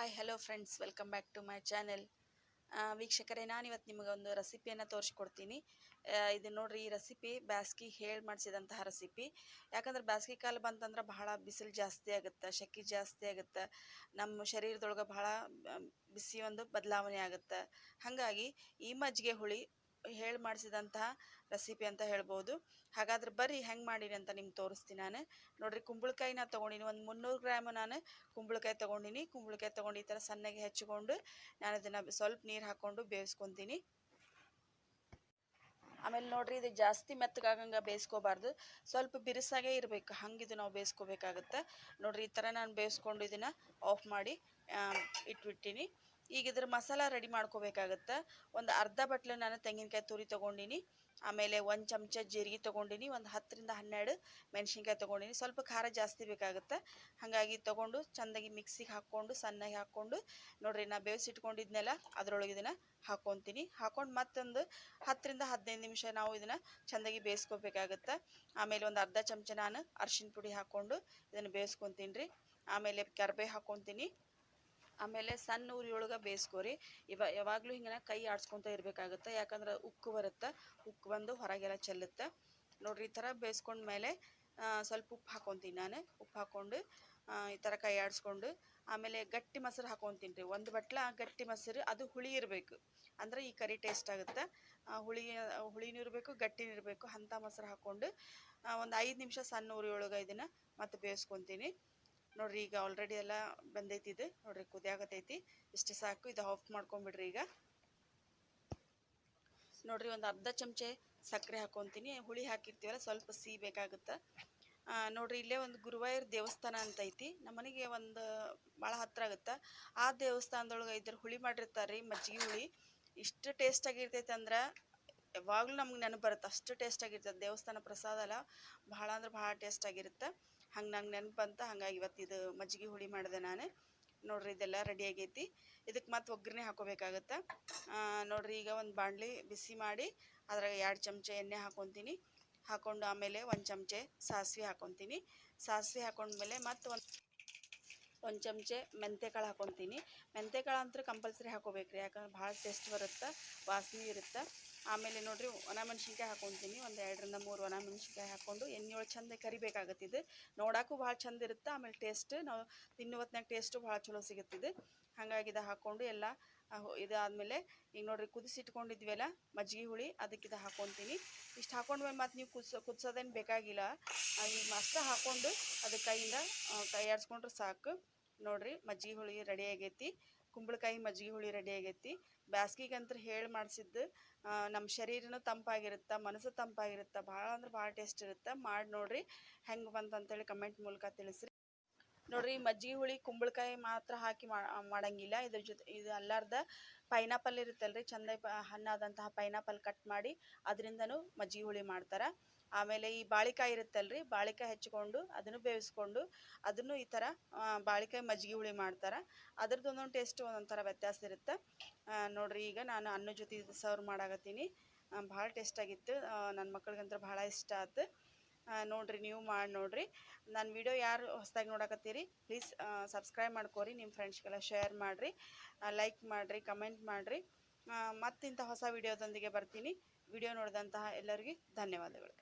Hi hello friends welcome back to my channel ವೀಕ್ಷಕರೇ ನಾನು ಇವತ್ತು ನಿಮಗೆ ಒಂದು ರೆಸಿಪಿಯನ್ನು ತೋರಿಸ್ಕೊಡ್ತೀನಿ. ಇದು ನೋಡ್ರಿ, ಈ ರೆಸಿಪಿ ಬ್ಯಾಸ್ಗಿ ಹೇಳಿ ಮಾಡಿಸಿದಂತಹ ರೆಸಿಪಿ ಯಾಕಂದ್ರೆ ಬ್ಯಾಸ್ಗಿ ಕಾಲ ಬಂತಂದ್ರೆ ಬಹಳ ಬಿಸಿಲು ಜಾಸ್ತಿ ಆಗುತ್ತೆ ಶಕ್ತಿ ಜಾಸ್ತಿ ಆಗುತ್ತೆ. ನಮ್ಮ ಶರೀರದೊಳಗೆ ಬಹಳ ಬಿಸಿ ಒಂದು ಬದಲಾವಣೆ ಆಗುತ್ತೆ. ಹಾಗಾಗಿ, ಈ ಮಜ್ಜಿಗೆ ಹುಳಿ ಹೇಳಿ ಮಾಡಿಸಿದಂತಹ ರೆಸಿಪಿ ಅಂತ ಹೇಳ್ಬೋದು. ಹಾಗಾದ್ರೆ ಬರ್ರಿ ಹೆಂಗೆ ಮಾಡೀನಿ ಅಂತ ನಿಮ್ಗೆ ತೋರಿಸ್ತೀನಿ ನಾನು. ನೋಡ್ರಿ ಕುಂಬಳಕಾಯಿ ನಾ ತೊಗೊಂಡಿನಿ, ಒಂದು ಮುನ್ನೂರು ಗ್ರಾಮ್ ನಾನು ಕುಂಬಳಕಾಯಿ ತೊಗೊಂಡಿನಿ. ಕುಂಬಳಕಾಯಿ ತೊಗೊಂಡು ಈ ಥರ ಸಣ್ಣಗೆ ಹೆಚ್ಚಿಕೊಂಡು ನಾನು ಅದನ್ನು ಸ್ವಲ್ಪ ನೀರು ಹಾಕ್ಕೊಂಡು ಬೇಯಿಸ್ಕೊತೀನಿ. ಆಮೇಲೆ ನೋಡ್ರಿ ಇದು ಜಾಸ್ತಿ ಮೆತ್ತಗಾಗಂಗೆ ಬೇಯಿಸ್ಕೋಬಾರ್ದು. ಸ್ವಲ್ಪ ಬಿರುಸಾಗೇ ಇರಬೇಕು ಹಂಗಿದು ನಾವು ಬೇಯಿಸ್ಕೋಬೇಕಾಗತ್ತೆ. ನೋಡ್ರಿ ಈ ಥರ ನಾನು ಬೇಯಿಸ್ಕೊಂಡು ಇದನ್ನು ಆಫ್ ಮಾಡಿ ಇಟ್ಬಿಟ್ಟೀನಿ. ಈಗ ಇದ್ರ ಮಸಾಲ ರೆಡಿ ಮಾಡ್ಕೋಬೇಕಾಗತ್ತೆ. ಒಂದು ಅರ್ಧ ಬಟ್ಲು ನಾನು ತೆಂಗಿನಕಾಯಿ ತುರಿ ತೊಗೊಂಡಿನಿ. ಆಮೇಲೆ ಒಂದು ಚಮಚ ಜೀರಿಗೆ ತೊಗೊಂಡಿನಿ. ಒಂದು ಹತ್ತರಿಂದ ಹನ್ನೆರಡು ಮೆಣಸಿನ್ಕಾಯಿ ತೊಗೊಂಡಿನಿ. ಸ್ವಲ್ಪ ಖಾರ ಜಾಸ್ತಿ ಬೇಕಾಗುತ್ತೆ. ಹಾಗಾಗಿ ತೊಗೊಂಡು ಚೆಂದಾಗಿ ಮಿಕ್ಸಿಗೆ ಹಾಕ್ಕೊಂಡು, ಸಣ್ಣಗೆ ಹಾಕ್ಕೊಂಡು, ನೋಡ್ರಿ ನಾ ಬೇಯಿಸಿಟ್ಕೊಂಡಿದ್ನೆಲ್ಲ ಅದರೊಳಗೆ ಇದನ್ನು ಹಾಕ್ಕೊತೀನಿ ಹಾಕ್ಕೊಂಡು ಮತ್ತೊಂದು ಹತ್ತರಿಂದ ಹದಿನೈದು ನಿಮಿಷ ನಾವು ಇದನ್ನು ಚೆಂದಾಗಿ ಬೇಯಿಸ್ಕೋಬೇಕಾಗತ್ತೆ. ಆಮೇಲೆ ಒಂದು ಅರ್ಧ ಚಮಚ ನಾನು ಅರ್ಶಿನ ಪುಡಿ ಹಾಕ್ಕೊಂಡು ಇದನ್ನು ಬೇಯಿಸ್ಕೊತೀನಿ ರೀ. ಆಮೇಲೆ ಕರ್ಬೇವು ಹಾಕ್ಕೊತೀನಿ ಆಮೇಲೆ ಸಣ್ಣ ಉರಿಯೊಳಗೆ ಬೇಯಿಸ್ಕೊರಿ ಇವ ಯಾವಾಗಲೂ ಹಿಂಗೆ ಕೈ ಆಡ್ಸ್ಕೊತ ಇರಬೇಕಾಗುತ್ತೆ. ಯಾಕಂದ್ರೆ ಉಕ್ಕು ಬರುತ್ತೆ. ಉಕ್ಕು ಬಂದು ಹೊರಗೆಲ್ಲ ಚೆಲ್ಲುತ್ತೆ. ನೋಡಿರಿ ಈ ಥರ ಬೇಯಿಸ್ಕೊಂಡ್ಮೇಲೆ ಸ್ವಲ್ಪ ಉಪ್ಪು ಹಾಕೊತೀನಿ ನಾನು. ಉಪ್ಪು ಹಾಕ್ಕೊಂಡು ಈ ಥರ ಕೈ ಆಡಿಸ್ಕೊಂಡು, ಆಮೇಲೆ ಗಟ್ಟಿ ಮೊಸರು ಹಾಕ್ಕೊತೀನಿ ರೀ. ಒಂದು ಬಟ್ಲ ಗಟ್ಟಿ ಮೊಸರು, ಅದು ಹುಳಿ ಇರಬೇಕು. ಅಂದ್ರೆ ಈ ಕರಿ ಟೇಸ್ಟ್ ಆಗುತ್ತೆ. ಹುಳಿ, ಹುಳಿನೂ ಇರಬೇಕು, ಗಟ್ಟಿನೂ ಇರಬೇಕು. ಅಂಥ ಮೊಸರು ಹಾಕ್ಕೊಂಡು ಒಂದು ಐದು ನಿಮಿಷ ಸಣ್ಣ ಉರಿಯೊಳಗೆ ಇದನ್ನು ಮತ್ತೆ ಬೇಯಿಸ್ಕೊತೀನಿ ನೋಡ್ರಿ ಈಗ ಆಲ್ರೆಡಿ ಎಲ್ಲ ಬಂದೈತಿ ಇದು ನೋಡ್ರಿ ಕುದಿಯಾಗತೈತಿ ಇಷ್ಟು ಸಾಕು, ಇದು ಆಫ್ ಮಾಡ್ಕೊಂಬಿಡ್ರಿ ಈಗ. ನೋಡ್ರಿ ಒಂದು ಅರ್ಧ ಚಮಚೆ ಸಕ್ಕರೆ ಹಾಕ್ಕೊತೀನಿ ಹುಳಿ ಹಾಕಿರ್ತೀವಲ್ಲ, ಸ್ವಲ್ಪ ಸಿಹಿ ಬೇಕಾಗುತ್ತೆ. ನೋಡ್ರಿ ಇಲ್ಲೇ ಒಂದು ಗುರುವಾಯೂರ್ ದೇವಸ್ಥಾನ ಅಂತ ಐತಿ ನಮ್ಮ ಮನೆಗೆ ಒಂದು ಭಾಳ ಹತ್ರ ಆಗುತ್ತೆ. ಆ ದೇವಸ್ಥಾನದೊಳಗೆ ಇದ್ರ ಹುಳಿ ಮಾಡಿರ್ತಾರೆ ರೀ ಮಜ್ಜಿಗೆ ಹುಳಿ. ಇಷ್ಟು ಟೇಸ್ಟ್ ಆಗಿರ್ತೈತೆ ಅಂದ್ರೆ ಯಾವಾಗಲೂ ನಮ್ಗೆ ನೆನಪು ಬರುತ್ತೆ. ಅಷ್ಟು ಟೇಸ್ಟ್ ಆಗಿರ್ತದೆ ದೇವಸ್ಥಾನ ಪ್ರಸಾದ ಅಲ್ಲ, ಭಾಳ ಅಂದ್ರೆ ಭಾಳ ಟೇಸ್ಟ್ ಆಗಿರುತ್ತೆ. ಹಂಗೆ ನಂಗೆ ನೆನಪು ಹಂಗಾಗಿ ಇವತ್ತು ಇದು ಮಜ್ಜಿಗೆ ಹುಳಿ ಮಾಡಿದೆ ನಾನು. ನೋಡ್ರಿ ಇದೆಲ್ಲ ರೆಡಿ ಆಗೈತಿ. ಇದಕ್ಕೆ ಮತ್ತೆ ಒಗ್ಗರಣೆ ಹಾಕೋಬೇಕಾಗತ್ತೆ? ನೋಡ್ರಿ ಈಗ ಒಂದು ಬಾಣಲಿ ಬಿಸಿ ಮಾಡಿ ಅದ್ರಾಗ ಎರಡು ಚಮಚ ಎಣ್ಣೆ ಹಾಕೊತೀನಿ. ಹಾಕೊಂಡು ಆಮೇಲೆ ಒಂದು ಚಮಚೆ ಸಾಸಿವೆ ಹಾಕೊತೀನಿ. ಸಾಸಿವೆ ಹಾಕೊಂಡ್ಮೇಲೆ ಮತ್ತೆ ಒಂದು ಒಂದು ಚಮಚೆ ಮೆಂತೆಕಾಳು ಹಾಕೊತೀನಿ. ಮೆಂತೆಕಾಳು ಅಂತೂ ಕಂಪಲ್ಸರಿ ಹಾಕೋಬೇಕ್ರಿ. ಯಾಕಂದ್ರೆ ಭಾಳ ಟೇಸ್ಟ್ ಬರುತ್ತೆ? ವಾಸನೆ ಇರುತ್ತೆ? ಆಮೇಲೆ ನೋಡಿರಿ ಒಣ ಮೆಣಸಿನ್ಕಾಯಿ ಹಾಕೊತೀನಿ. ಒಂದು ಎರಡರಿಂದ ಮೂರು ಒಣ ಮೆಣಸಿನ್ಕಾಯಿ ಹಾಕ್ಕೊಂಡು ಒಳಗೆ ಚಂದ ಕರಿಬೇಕಾಗತ್ತೆ ಇದು. ನೋಡೋಕ್ಕೂ ಭಾಳ ಚಂದ ಇರುತ್ತೆ. ಆಮೇಲೆ ಟೇಸ್ಟ್ ನಾವು ತಿನ್ನೋ ಹೊತ್ನಾಗ ಟೇಸ್ಟು ಭಾಳ ಚಲೋ ಸಿಗುತ್ತೆ ಇದು. ಹಾಗಾಗಿ ಇದು ಹಾಕ್ಕೊಂಡು ಎಲ್ಲ ಇದಾದ್ಮೇಲೆ ಈಗ ನೋಡ್ರಿ ಕುದಿಸಿಟ್ಕೊಂಡಿದ್ವಲ್ಲ ಮಜ್ಜಿಗೆ ಹುಳಿ ಅದಕ್ಕೆ ಇದು ಹಾಕ್ಕೊತೀನಿ ಇಷ್ಟು ಹಾಕೊಂಡ್ಮೇಲೆ ಮತ್ತು ನೀವು ಕುದಿಸೋ, ಕುದಿಸೋದೇನು ಬೇಕಾಗಿಲ್ಲ. ಈಗ ಮಸ್ತ ಹಾಕ್ಕೊಂಡು ಅದು ಕೈಯಿಂದ ತಯಾರಿಸ್ಕೊಂಡ್ರೆ ಸಾಕು. ನೋಡಿರಿ ಮಜ್ಜಿಗೆ ಹುಳಿ ರೆಡಿ ಆಗೈತಿ. ಕುಂಬಳಕಾಯಿ ಮಜ್ಜಿಗೆ ಹುಳಿ ರೆಡಿ ಆಗೈತಿ. ಬ್ಯಾಸ್ಗಿಗಂತ್ರ ಹೇಳಿ ಮಾಡಿಸಿದ್ದು ನಮ್ಮ ಶರೀರನೂ ತಂಪಾಗಿರುತ್ತೆ, ಮನಸ್ಸು ತಂಪಾಗಿರುತ್ತೆ, ಭಾಳ ಅಂದ್ರೆ ಭಾಳ ಟೇಸ್ಟ್ ಇರುತ್ತೆ. ಮಾಡಿ ನೋಡ್ರಿ, ಹೆಂಗೆ ಬಂತಂತೇಳಿ ಕಮೆಂಟ್ ಮೂಲಕ ತಿಳಿಸ್ರಿ. ನೋಡ್ರಿ, ಮಜ್ಜಿಗೆ ಹುಳಿ ಕುಂಬಳಕಾಯಿ ಮಾತ್ರ ಹಾಕಿ ಮಾಡಂಗಿಲ್ಲ. ಇದ್ರ ಜೊತೆ, ಇದು ಅಲ್ಲಾರ್ದ ಪೈನಾಪಲ್ ಇರುತ್ತಲ್ರಿ, ಚಂದ ಹಣ್ಣಾದಂತಹ ಪೈನಾಪಲ್ ಕಟ್ ಮಾಡಿ, ಅದರಿಂದನೂ ಮಜ್ಜಿಗೆ ಹುಳಿ ಮಾಡ್ತಾರೆ. ಆಮೇಲೆ ಈ ಬಾಳಿಕಾಯಿ ಇರುತ್ತಲ್ರಿ, ಬಾಳಿಕಾಯಿ ಹೆಚ್ಚಿಕೊಂಡು ಅದನ್ನು ಬೇಯಿಸ್ಕೊಂಡು ಅದನ್ನು ಈ ಥರ ಬಾಳಿಕಾಯಿ ಮಜ್ಜಿಗೆ ಹುಳಿ ಮಾಡ್ತಾರೆ. ಅದ್ರದ್ದು ಒಂದೊಂದು ಟೇಸ್ಟ್ ಒಂದೊಂದು ಥರ ವ್ಯತ್ಯಾಸ ಇರುತ್ತೆ. ನೋಡಿರಿ ಈಗ ನಾನು ಅನ್ನ ಜೊತೆ ಸರ್ವ್ ಮಾಡಾಕತ್ತೀನಿ. ಭಾಳ ಟೇಸ್ಟಾಗಿತ್ತು ನನ್ನ ಮಕ್ಳಿಗಂತೂ ಭಾಳ ಇಷ್ಟ ಆಯ್ತು ನೋಡ್ರಿ ನೀವು ಮಾಡಿ ನೋಡ್ರಿ. ನನ್ನ ವಿಡಿಯೋ ಯಾರು ಹೊಸದಾಗಿ ನೋಡಕತ್ತೀರಿ ಪ್ಲೀಸ್ ಸಬ್ಸ್ಕ್ರೈಬ್ ಮಾಡ್ಕೊರಿ ನಿಮ್ಮ ಫ್ರೆಂಡ್ಸ್ಗೆಲ್ಲ ಶೇರ್ ಮಾಡಿರಿ. ಲೈಕ್ ಮಾಡಿರಿ ಕಮೆಂಟ್ ಮಾಡಿರಿ. ಮತ್ತಿಂಥ ಹೊಸ ವಿಡಿಯೋದೊಂದಿಗೆ ಬರ್ತೀನಿ. ವಿಡಿಯೋ ನೋಡಿದಂತಹ ಎಲ್ಲರಿಗೂ ಧನ್ಯವಾದಗಳು.